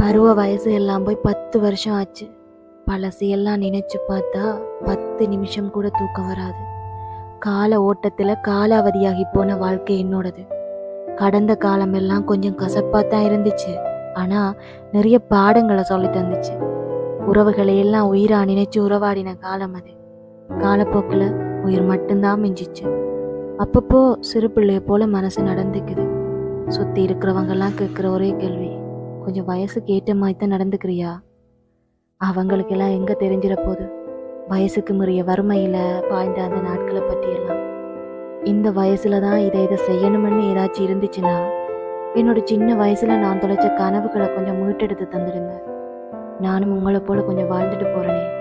பருவ வயசு எல்லாம் போய் பத்து வருஷம் ஆச்சு. பழசையெல்லாம் நினைச்சு பார்த்தா பத்து நிமிஷம் கூட தூக்கம் வராது. கால ஓட்டத்தில் காலாவதியாகி போன வாழ்க்கை என்னோடது. கடந்த காலமெல்லாம் கொஞ்சம் கசப்பாக தான் இருந்துச்சு. ஆனால் நிறைய பாடங்களை சொல்லி தந்துச்சு. உறவுகளை எல்லாம் உயிரா நினைச்சு உறவாடின காலம் அது. காலப்போக்கில் உயிர் மட்டும்தான் மிஞ்சிச்சு. அப்பப்போ சிறு பிள்ளைய போல மனசு நடந்துக்குது. சுற்றி இருக்கிறவங்கெல்லாம் கேட்குற ஒரே கேள்வி கொஞ்சம் வயசுக்கு ஏற்ற மாதிரி தான் நடந்துக்கிறியா? அவங்களுக்கெல்லாம் எங்கே தெரிஞ்சிட போகுது வயசுக்கு முறைய வறுமையில் பாய்ந்த அந்த நாட்களை பற்றியெல்லாம் இந்த வயசில் தான் இதை இதை செய்யணும்னு ஏதாச்சும் இருந்துச்சுன்னா என்னோட சின்ன வயசில் நான் தொலைச்ச கனவுகளை கொஞ்சம் மீட்டெடுத்து தந்துடுங்க. நானும் உங்களை போல் கொஞ்சம் வாழ்ந்துட்டு போகிறேனே